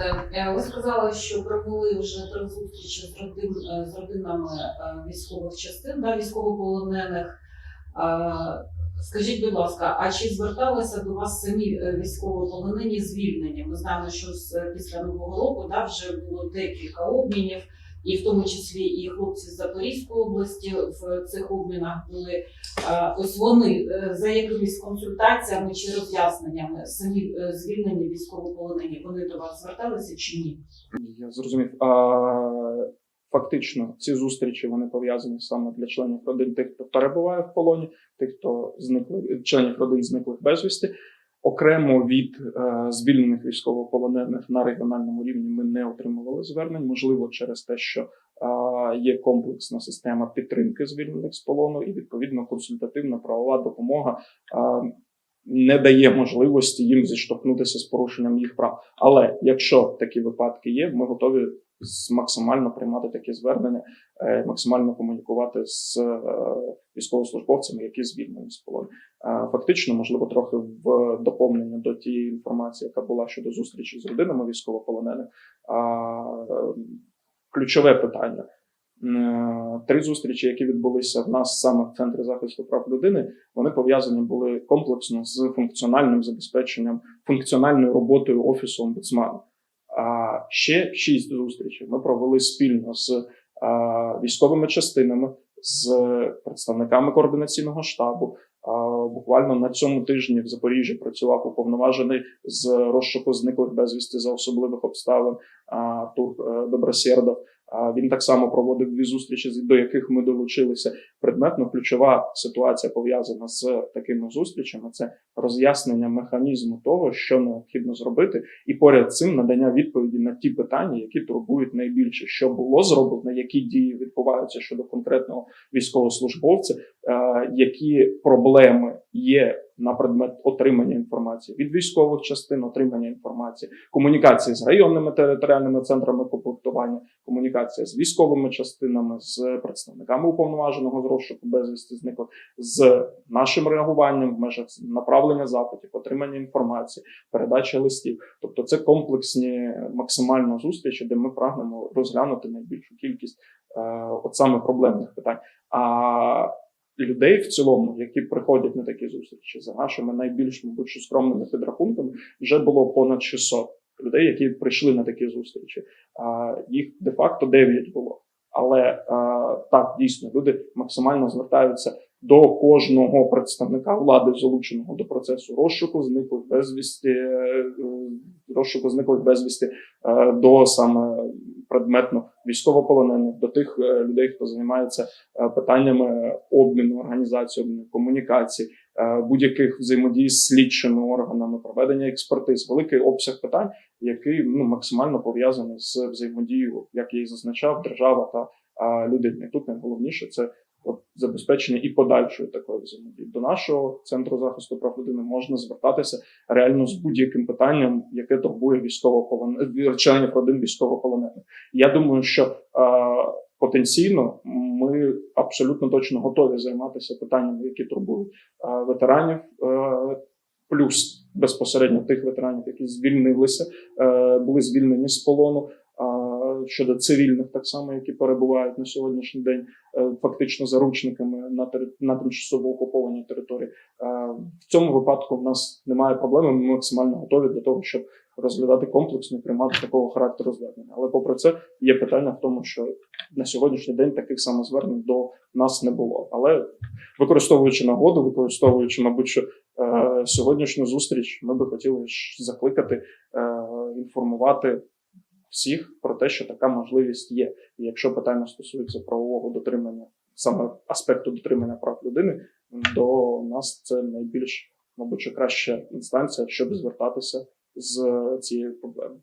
запитати. Е, Ви сказали, що провели вже три зустрічі з, родин, е, з родинами е, військових частин, да, військовополонених. Скажіть, будь ласка, а чи зверталися до вас самі військовополонені звільнені? Ми знаємо, що з після нового року да, вже було декілька обмінів, і в тому числі і хлопці з Запорізької області в цих обмінах були. Ось вони е, за якимись консультаціями чи роз'ясненнями самі е, звільнені військовополонені, вони до вас зверталися чи ні? Я зрозумів. А, фактично, ці зустрічі вони пов'язані саме для членів родин тих, хто перебуває в полоні, тих, хто зникли, членів родин зниклих безвісти. Окремо від е, звільнених військовополонених на регіональному рівні ми не отримували звернень, можливо, через те, що е, є комплексна система підтримки звільнених з полону, і відповідно консультативна правова допомога е, не дає можливості їм зіштовхнутися з порушенням їх прав. Але якщо такі випадки є, ми готові максимально приймати такі звернення, максимально комунікувати з е, військовослужбовцями, які звільнені з полону. Е, Фактично, можливо, трохи в доповнення до тієї інформації, яка була щодо зустрічі з родинами військовополонених. Е, Ключове питання. Е, Три зустрічі, які відбулися в нас саме в центрі захисту прав людини, вони пов'язані були комплексно з функціональним забезпеченням, функціональною роботою офісу омбудсмана. А ще шість зустрічей ми провели спільно з е, військовими частинами, з представниками координаційного штабу. Буквально на цьому тижні в Запоріжжі працював уповноважений з розшуку зниклих безвісти за особливих обставин Тур е, Добросєрдов. Він так само проводив дві зустрічі, до яких ми долучилися. Предметно ключова ситуація пов'язана з такими зустрічами. Це роз'яснення механізму того, що необхідно зробити, і поряд цим надання відповіді на ті питання, які турбують найбільше, що було зроблено, які дії відбуваються щодо конкретного військовослужбовця, е, які проблеми є на предмет отримання інформації від військових частин, отримання інформації, комунікації з районними територіальними центрами комплектування, комунікація з військовими частинами, з представниками уповноваженого з розшуку безвісти зниклих, з нашим реагуванням в межах направлення запитів, отримання інформації, передача листів. Тобто, це комплексні максимально зустрічі, де ми прагнемо розглянути найбільшу кількість е, от саме проблемних питань. А людей в цілому, які приходять на такі зустрічі, за нашими найбільш мабуть, скромними підрахунками, вже було понад 600 людей, які прийшли на такі зустрічі. А їх де-факто 9 було. Але е, так дійсно люди максимально звертаються до кожного представника влади, залученого до процесу розшуку, зниклих безвісті, е, розшуку зниклих безвісті, е, до саме предметно військовополонених, до тих людей, хто займається питаннями обміну, організації обміну, комунікації, будь-яких взаємодій з слідчими органами, проведення експертиз, великий обсяг питань, який ну максимально пов'язаний з взаємодією, як я і зазначав, держава та а, людини. Тут найголовніше це от, забезпечення і подальшої такої взаємодії. До нашого центру захисту прав людини можна звертатися реально з будь-яким питанням, яке турбує військовополонених членів родин військовополонених. Я думаю, що а, потенційно ми абсолютно точно готові займатися питаннями, які турбують ветеранів. е, Плюс безпосередньо тих ветеранів, які звільнилися, е, були звільнені з полону. Щодо цивільних, так само, які перебувають на сьогоднішній день е, фактично заручниками на на тимчасово окупованій території. Е, В цьому випадку в нас немає проблеми. Ми максимально готові до того, щоб розглядати комплексно і приймати такого характеру звернення. Але попри це є питання в тому, що на сьогоднішній день таких самозвернень до нас не було. Але використовуючи нагоду, використовуючи, мабуть, що е, сьогоднішню зустріч, ми би хотіли закликати е, інформувати всіх про те, що така можливість є. І якщо питання стосується правового дотримання, саме аспекту дотримання прав людини, до нас це найбільш, мабуть, краща інстанція, щоб звертатися з цією проблемою.